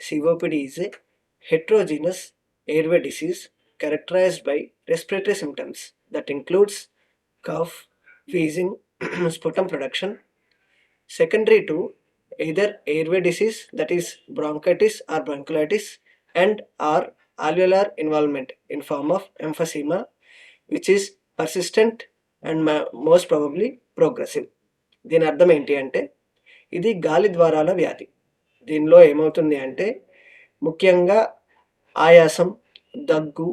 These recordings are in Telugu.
COPD is a heterogeneous airway disease characterized by respiratory symptoms that includes cough, wheezing, sputum production, secondary to either airway disease that is bronchitis or bronchiolitis and or alveolar involvement in form of emphysema which is persistent and ma- most probably progressive దీని అర్థం ఏంటి అంటే ఇది గాలి ద్వారాల వ్యాధి దీనిలో ఏమవుతుంది అంటే ముఖ్యంగా ఆయాసం దగ్గు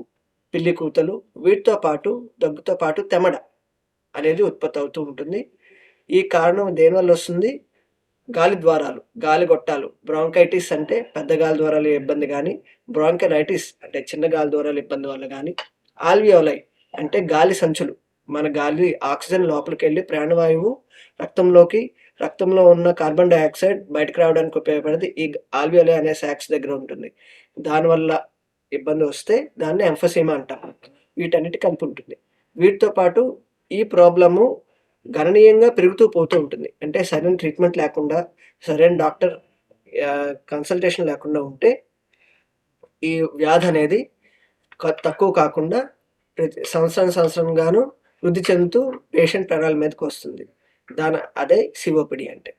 పిల్లి కూతలు వీటితో పాటు దగ్గుతో పాటు తెమడ అనేది ఉత్పత్తి అవుతూ ఉంటుంది. ఈ కారణం దేనివల్ల వస్తుంది? గాలి ద్వారాలు గాలి గొట్టాలు. బ్రాంకైటిస్ అంటే పెద్ద గాలి ద్వారాల ఇబ్బంది కానీ బ్రాంకరైటిస్ అంటే చిన్న గాలి ద్వారాల ఇబ్బంది వల్ల కానీ ఆల్వియోలై అంటే గాలి సంచులు. మన గాలి ఆక్సిజన్ లోపలికి వెళ్ళి ప్రాణవాయువు రక్తంలోకి రక్తంలో ఉన్న కార్బన్ డైఆక్సైడ్ బయటకు రావడానికి ఉపయోగపడేది ఈ ఆల్వియోలే అనే సాక్స్ దగ్గర ఉంటుంది. దానివల్ల ఇబ్బంది వస్తే దాన్ని ఎంఫసీమా అంటాం. వీటన్నిటి కలిపి ఉంటుంది. వీటితో పాటు ఈ ప్రాబ్లము గణనీయంగా పెరుగుతూ పోతూ ఉంటుంది. అంటే సరైన ట్రీట్మెంట్ లేకుండా సరైన డాక్టర్ కన్సల్టేషన్ లేకుండా ఉంటే ఈ వ్యాధి అనేది తక్కువ కాకుండా ప్రతి సంవత్సరం సంవత్సరంగాను వృద్ధి చెందుతూ పేషెంట్ ప్రాణాల మీదకి వస్తుంది. దాని అదే శివపిడి అంటే.